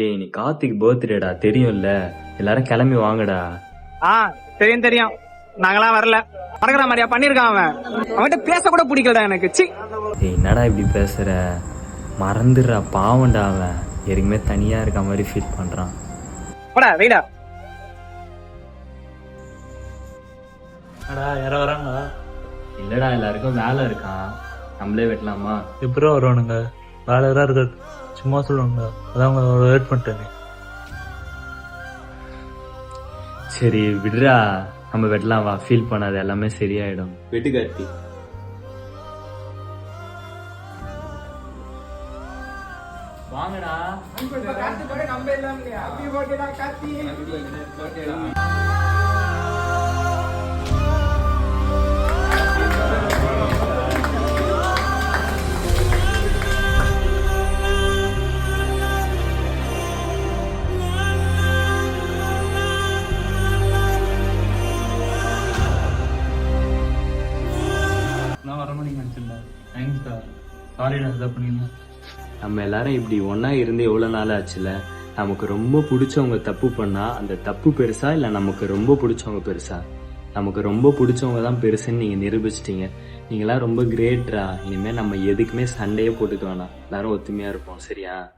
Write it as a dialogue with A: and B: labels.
A: டேய் நீ கார்த்திக் பர்த்டேடா தெரியும்ல? எல்லாரும் கிளம்பி வாங்கடா.
B: ஆ தெரியும் தெரியும். நாங்களாம் வரல. மறக்கிற மாதிரியா பண்ணிருக்கான் அவன். அவன்கிட்ட பேச கூட பிடிக்கலடா எனக்கு. சி.
A: டேய் என்னடா இப்படி பேசுற? மறந்துடுறா பாவம்டா அவன். எதுக்குமே தனியா இருக்க மாதிரி ஃபீல் பண்றான்.
B: போடா வெயிடா.
C: அடா யாரோ வராங்க
A: இல்லடா எல்லாருக்கும் வேலை இருக்கான் நம்மளே வெட்டலாமா?
C: எப்பறம் வருவானுங்க? வேலை யாரா இருக்கு சும்மா சொல்லுவாங்க அதான் அவங்க வெயிட் பண்ணிட்டேன்.
A: சரி விடுறா. நம்ம வெட்டலாம் வா. ஃபீல் பண்ணாத. எல்லாமே சரியாயிடும். வெட்டு கார்த்தி. வாங்கடா
C: நான் தேங்க்ஸ் சார் சாரி இதை
A: நம்ம எல்லாரும் இப்படி ஒன்றா இருந்து எவ்வளவு நாள் ஆச்சுல? நமக்கு ரொம்ப பிடிச்சவங்க தப்பு பண்ணா அந்த தப்பு பெருசா இல்ல நமக்கு ரொம்ப பிடிச்சவங்க பெருசா? நமக்கு ரொம்ப பிடிச்சவங்க தான் பெருசுன்னு நீங்க நிரூபிச்சிட்டீங்க. நீங்களாம் ரொம்ப கிரேட்ரா இனிமேல் நம்ம எதுக்குமே சண்டையே போட்டுக்க வேணாம். எல்லாரும் ஒத்துமையா இருப்போம் சரியா?